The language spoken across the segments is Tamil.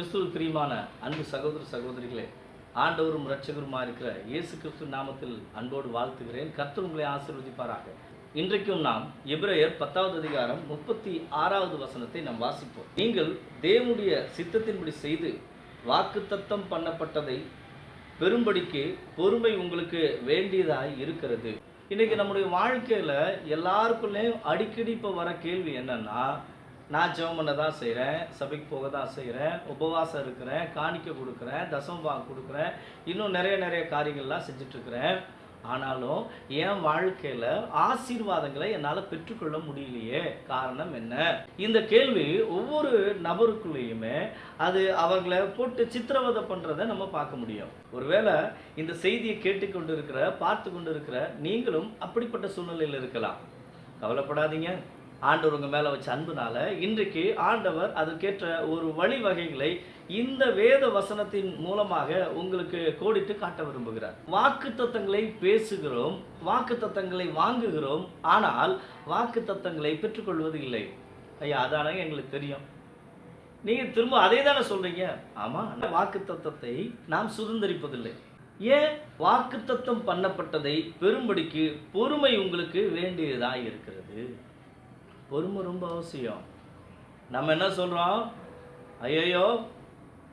கிறிஸ்துவ பிரியமான அன்பு சகோதர சகோதரிகளே ஆண்டவரும் இரட்சகருமா இருக்கிற இயேசு கிறிஸ்து நாமத்தில் அன்போடு வாழ்த்துகிறேன். கர்த்தர் உங்களை ஆசீர்வதிப்பாராக. இன்றைக்கும் நாம் எபிரேயர் பத்தாவது அதிகாரம் முப்பத்தி ஆறாவது வசனத்தை நாம் வாசிப்போம். நீங்கள் தேவனுடைய சித்தத்தின்படி செய்து வாக்குத்தத்தம் பண்ணப்பட்டதை பெரும்படிக்கு பொறுமை உங்களுக்கு வேண்டியதாய் இருக்கிறது. இன்னைக்கு நம்முடைய வாழ்க்கையில எல்லாருக்குள்ளேயும் அடிக்கடி இப்போ வர கேள்வி என்னன்னா நான் ஜெபம் பண்ண தான் செய்கிறேன் சபைக்கு போக தான் செய்கிறேன் உபவாசம் இருக்கிறேன் காணிக்க கொடுக்குறேன் தசம பாகம் கொடுக்குறேன் இன்னும் நிறைய நிறைய காரியங்கள்லாம் செஞ்சிட்ருக்கிறேன் ஆனாலும் என் வாழ்க்கையில் ஆசீர்வாதங்களை என்னால் பெற்றுக்கொள்ள முடியலையே. காரணம் என்ன? இந்த கேள்வி ஒவ்வொரு நபருக்குள்ளேயுமே அது அவர்களை போட்டு சித்திரவதை பண்ணுறதை நம்ம பார்க்க முடியும். ஒருவேளை இந்த செய்தியை கேட்டுக்கொண்டு இருக்கிற பார்த்து கொண்டு இருக்கிற நீங்களும் அப்படிப்பட்ட சூழ்நிலையில் இருக்கலாம். கவலைப்படாதீங்க. ஆண்டவர் உங்கள் மேலே வச்ச அன்புனால இன்றைக்கு ஆண்டவர் அதற்கேற்ற ஒரு வழிவகைகளை இந்த வேத வசனத்தின் மூலமாக உங்களுக்கு கோடிட்டு காட்ட விரும்புகிறார். வாக்கு தத்தங்களை பேசுகிறோம் வாக்கு தத்தங்களை வாங்குகிறோம் ஆனால் வாக்கு தத்தங்களை பெற்றுக்கொள்வது இல்லை. ஐயா அதானங்க எங்களுக்கு தெரியும். நீங்க திரும்ப அதே தானே சொல்றீங்க? ஆமா வாக்கு தத்தத்தை நாம் சுதந்திரிப்பதில்லை. ஏன்? வாக்குத்தத்தம் பண்ணப்பட்டதை பெரும்படிக்கு பொறுமை உங்களுக்கு வேண்டியதாக இருக்கிறது. பொறுமை ரொம்ப அவசியம். நம்ம என்ன சொல்கிறோம் ஐயோ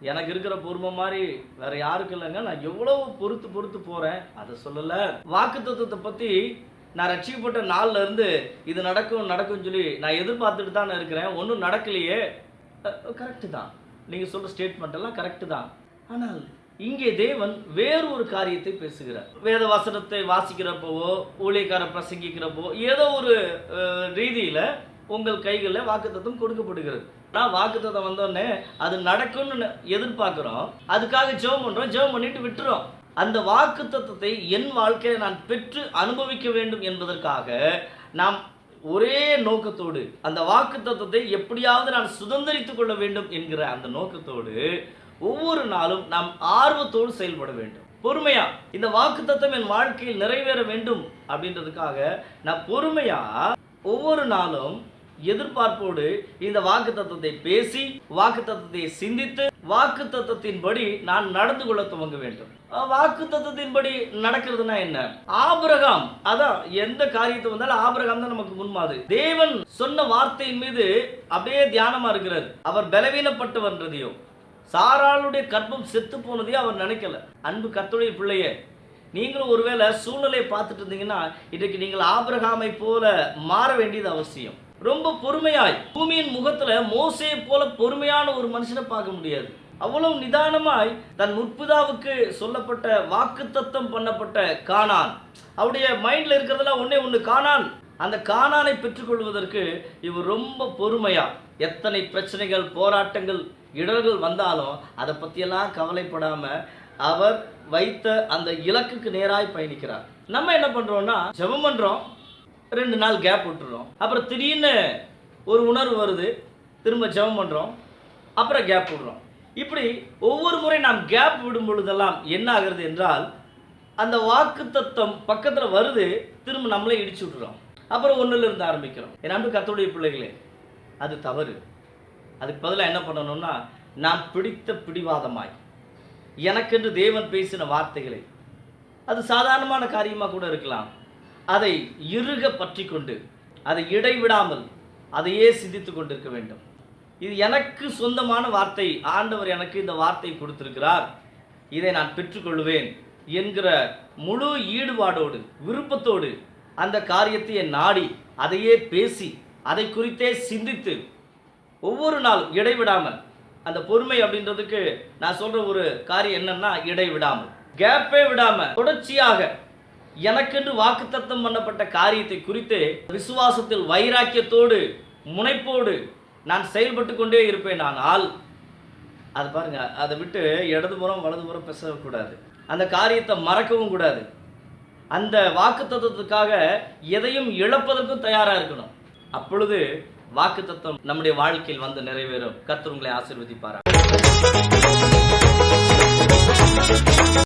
எனக்கு இருக்கிற பொறுமை மாதிரி வேற யாருக்கு இல்லைங்க? நான் எவ்வளவு பொறுத்து பொறுத்து போகிறேன் அதை சொல்லலை. வாக்குத்தத்தத்தை பற்றி நான் ரட்சிக்கப்பட்ட நாள்ல இருந்து இது நடக்கும் நடக்கும்னு சொல்லி நான் எதிர்பார்த்துட்டு தானே இருக்கிறேன். ஒன்றும் நடக்கலையே. கரெக்டு தான். நீங்கள் சொல்கிற ஸ்டேட்மெண்ட் எல்லாம் கரெக்டு தான். ஆனால் இங்கே தேவன் வேறு ஒரு காரியத்தை பேசுகிறார். வேத வசனத்தை வாசிக்கிறப்பவோ ஊழியக்கார பிரசங்கிக்கிறப்போ ஏதோ ஒரு ரீதியில் ரீதியில உங்கள் கைகளில் வாக்குத்தத்தம் கொடுக்கப்படுகிறது. நான் வாக்குத்தத்தம் வந்தோடனே அது நடக்கும்னு எதிர்பார்க்குறோம். அதுக்காக ஜெபம் பண்ணுறோம் ஜெபம் பண்ணிட்டு விட்டுறோம். அந்த வாக்குத்தத்தத்தை என் வாழ்க்கையை நான் பெற்று அனுபவிக்க வேண்டும் என்பதற்காக நாம் ஒரே நோக்கத்தோடு அந்த வாக்கு தத்துவத்தை எப்படியாவது நான் சுதந்திரித்து கொள்ள வேண்டும் என்கிற அந்த நோக்கத்தோடு ஒவ்வொரு நாளும் நாம் ஆர்வத்தோடு செயல்பட வேண்டும். பொறுமையா இந்த வாக்கு தத்துவம் என் வாழ்க்கையில் நிறைவேற வேண்டும் அப்படின்றதுக்காக நான் பொறுமையா ஒவ்வொரு நாளும் எதிர்பார்ப்போடு இந்த வாக்கு தத்துவத்தை பேசி வாக்கு தத்துவத்தை சிந்தித்து வாக்கு தத்துவத்தின்படி நான் நடந்து கொள்ள துவங்க வேண்டும். வாக்கு தத்துவத்தின்படி நடக்கிறதுனா என்ன? ஆபிரகாம் அதான் எந்த காரியத்தை வந்தாலும் ஆபிரகாம் தான் நமக்கு முன்மாதிரி தேவன் சொன்ன வார்த்தையின் மீது அப்படியே தியானமா இருக்கிறார். அவர் பலவீனப்பட்டவன்றதையும் சாராளுடைய கர்ப்பம் செத்து போனதையும் அவர் நினைக்கல. அன்பு கத்துடைய பிள்ளையே நீங்களும் ஒருவேளை சூழ்நிலையை பார்த்துட்டு இருந்தீங்கன்னா இன்றைக்கு நீங்கள் ஆபிரகாமை போல மாற வேண்டியது அவசியம். ரொம்ப பொறுமையாய் பூமியின் முகத்துல மோசையை போல பொறுமையான ஒரு மனுஷனை பார்க்க முடியாது. அவ்வளவு நிதானமாய் தன் முற்புதாவுக்கு சொல்லப்பட்ட வாக்குத்தத்தம் பண்ணப்பட்ட காணான் அவருடைய மைண்ட்ல இருக்கிறதெல்லாம் ஒன்னே ஒண்ணு காணான் அந்த காணானை பெற்றுக்கொள்வதற்கு இவர் ரொம்ப பொறுமையா எத்தனை பிரச்சனைகள் போராட்டங்கள் இடர்கள் வந்தாலும் அதை பற்றியெல்லாம் கவலைப்படாமல் அவர் வைத்த அந்த இலக்குக்கு நேராய் பயணிக்கிறார். நம்ம என்ன பண்ணுறோன்னா ஜெபம் பண்ணுறோம் ரெண்டு நாள் கேப் விட்டுறோம். அப்புறம் திடீர்னு ஒரு உணர்வு வருது. திரும்ப ஜெபம் பண்ணுறோம் அப்புறம் கேப் விடுறோம். இப்படி ஒவ்வொரு முறை நாம் கேப் விடும் பொழுதெல்லாம் என்ன ஆகிறது என்றால் அந்த வாக்கு தத்துவம் பக்கத்தில் வருது. திரும்ப நம்மளே இடிச்சு விட்டுறோம். அப்புறம் ஒன்றுல இருந்து ஆரம்பிக்கிறோம். என் அன்பு கத்தோடைய பிள்ளைகளே அது தவறு. அதுக்கு பதிலாக என்ன பண்ணணும்னா நான் பிடித்த பிடிவாதமாய். எனக்கென்று தேவன் பேசின வார்த்தைகளை அது சாதாரணமான காரியமாக கூட இருக்கலாம். அதை இறுக பற்றி கொண்டு அதை இடைவிடாமல் அதையே சிந்தித்து கொண்டிருக்க வேண்டும். இது எனக்கு சொந்தமான வார்த்தை ஆண்டவர் எனக்கு இந்த வார்த்தை கொடுத்திருக்கிறார். இதை நான் பெற்றுக்கொள்வேன் என்கிற முழு ஈடுபாடோடு விருப்பத்தோடு அந்த காரியத்தை நாடி அதையே பேசி அதை குறித்தே சிந்தித்து ஒவ்வொரு நாளும் இடைவிடாமல். அந்த பொறுமை அப்படின்றதுக்கு நான் சொல்ற ஒரு காரியம் என்னன்னா இடைவிடாமல். கேப்பே விடாம தொடர்ச்சியாக எனக்கென்று வாக்குத்தத்தம் பண்ணப்பட்ட காரியத்தை குறித்து விசுவாசத்தில் வைராக்கியத்தோடு முனைப்போடு நான் செயல்பட்டு கொண்டே இருப்பேன். நான் ஆள் அது பாருங்க அதை விட்டு இடதுபுறம் வலதுபுறம் பேசக்கூடாது அந்த காரியத்தை மறக்கவும் கூடாது. அந்த வாக்குத்தத்தத்துக்காக எதையும் இழப்பதற்கும் தயாராக இருக்கணும். அப்பொழுது வாக்குத்தத்தம் நம்முடைய வாழ்க்கையில் வந்து நிறைவேறும். கர்த்தர் உங்களை ஆசீர்வதிப்பாரா?